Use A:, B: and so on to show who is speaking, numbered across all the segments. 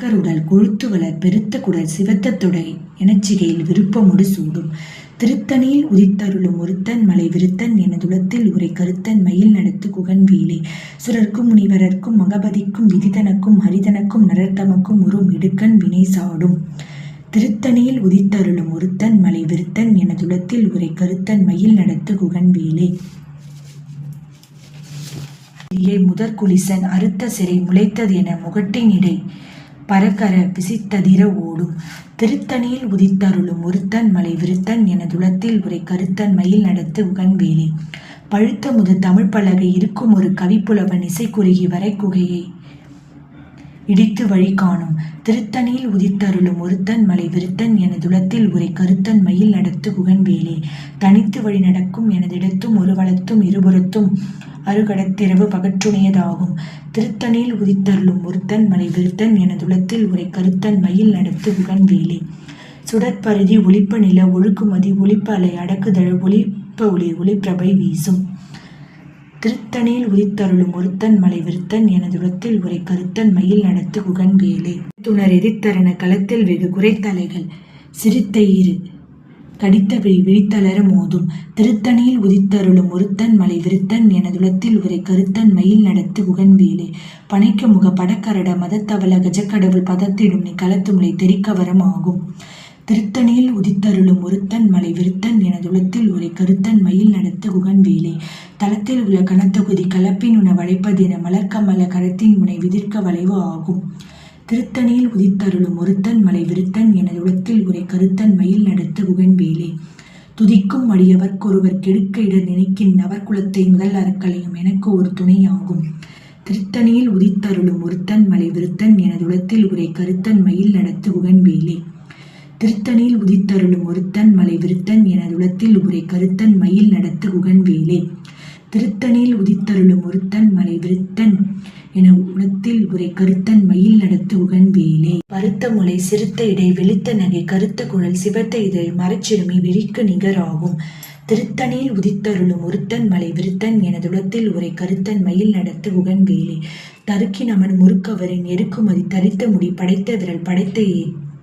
A: அரக்கருடல் கொழுத்து வளர் பெருத்த குடல் சிவத்த தொடை எனச்சிகையில் விருப்பமுடு சூடும். திருத்தணியில் உதித்தருளும் ஒருத்தன் மலை விருத்தன் எனதுளத்தில் உரை கருத்தன் மயில் நடத்து குகன் வேலை சுரர்க்கும் முனிவரர்க்கும் மகபதிக்கும் விதிதனக்கும் ஹரிதனக்கும் நரர்த்தமக்கும் ஒரு இடுக்கண் வினை சாடும். திருத்தணியில் உதித்தருளும் ஒருத்தன் மலை விருத்தன் எனதுளத்தில் உரை கருத்தன் மயில் நடத்து குகன் வேலை இலே முதற்குலிசன் அறுத்த சிறை முளைத்தது என முகட்டின் இடை பரக்கர பிசித்ததிர ஓடும். திருத்தணியில் உதித்தருளும் ஒருத்தன் மலை விருத்தன் என துளத்தில் உரை கருத்தன் மயில் நடத்து உகன்வேலி. பழுத்த முது தமிழ் பலகை இருக்கும் ஒரு கவிப்புலவன் இசை குறுகி குகையை இடித்து வழி காணும். திருத்தணியில் உதித்தருளும் ஒருத்தன் மலை விருத்தன் எனதுளத்தில் உரை கருத்தன் மயில் நடத்து குகன்வேலே தனித்து வழி நடக்கும் எனதிடத்தும் ஒரு வளத்தும் இருபுறத்தும் அருகடத்திரவு பகற்றுணையதாகும். திருத்தணியில் உதித்தருளும் ஒருத்தன் மலை விருத்தன் எனதுளத்தில் உரை கருத்தன் மயில் நடத்து குகன்வேலே சுடற்பருதி ஒளிப்ப நில ஒழுக்குமதி ஒளிப்பலை அடக்குதழ ஒளிப்ப ஒளி ஒளிப்பிரபை வீசும். திருத்தணியில் உதித்தருளும் ஒருத்தன் மலை விருத்தன் எனதுளத்தில் உரை கருத்தன் மயில் நடத்து குகன்வேலே துணர் எதிர்த்தரன களத்தில் வெகு குறைத்தலைகள். சிரித்த ஈறு. கடித்த விழி விழித்தளர மோதும். திருத்தணியில் உதித்தருளும் ஒருத்தன் மலை விருத்தன் எனதுளத்தில் உரை கருத்தன் மயில் நடத்து குகன்வேலே பனைக்க முக படக்கரட மதத்தவள கஜக்கடவுள் பதத்திடும் நீ களத்துமுலை தெரிக்கவரம் ஆகும். திருத்தணியில் உதித்தருளும் ஒருத்தன் மலை விருத்தன் எனதுளத்தில் உரை கருத்தன் மயில் நடத்து குகன் வேலை தளத்தில் உள்ள கனத்தொகுதி கலப்பின் உண வளைப்பதென மலர்க்கமல கரத்தின் உனை விதிர்க்க வளைவு ஆகும். திருத்தணியில் உதித்தருளும் ஒருத்தன் மலை விருத்தன் எனதுளத்தில் ஒரே கருத்தன் மயில் நடத்து குகன் வேலை துதிக்கும் அடியவர்க்கொருவர் கெடுக்க இடர் நினைக்கின் நவர்குலத்தை முதல் அறக்கலையும் எனக்கு ஒரு துணையாகும். திருத்தணியில் உதித்தருளும் ஒருத்தன் மலை விருத்தன் எனதுளத்தில் உரை கருத்தன் மயில் நடத்து குகன் வேலை திருத்தணியில் உதித்தருளும் ஒருத்தன் மலை விருத்தன் எனதுளத்தில் உரை கருத்தன் மயில் நடத்து உகன்வேலே. வேலே திருத்தணியில் உதித்தருளும் ஒருத்தன் மலை விருத்தன் என உளத்தில் உரை கருத்தன் மயில் நடத்து உகன் வேலே பருத்த முளை சிறுத்த இடை வெளுத்த நகை கருத்த குழல் சிவத்த இதழ் மரச்சிறுமி விழிக்கு நிகராகும். திருத்தணியில் உதித்தருளும் ஒருத்தன் மலை விருத்தன் எனதுளத்தில் உரை கருத்தன் மயில் நடத்து உகன் தருக்கி நமன் முறுக்கவரின் எருக்குமதி தரித்த முடி படைத்த விரல் படைத்த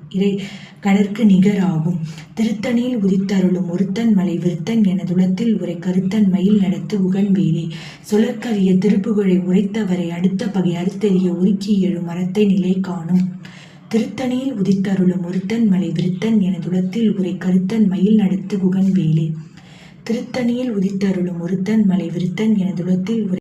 A: இறை கடற்கு நிகராகும். திருத்தணியில் உதித்தருளும் ஒருத்தன் மலை விருத்தன் எனதுலத்தில் உரை கருத்தன் மயில் நடத்து உகன்வேலி சுழற்கரிய திருப்புகழை உரைத்தவரை அடுத்த பகை அறுத்தெறிய உருக்கி எழும் மரத்தை நிலை காணும். திருத்தணியில் உதித்தருளும் ஒருத்தன் மலை விருத்தன் எனதுளத்தில் உரை கருத்தன் மயில் நடத்து குகன்வேலி திருத்தணியில் உதித்தருளும் ஒருத்தன் மலை விருத்தன் எனதுலத்தில் உரை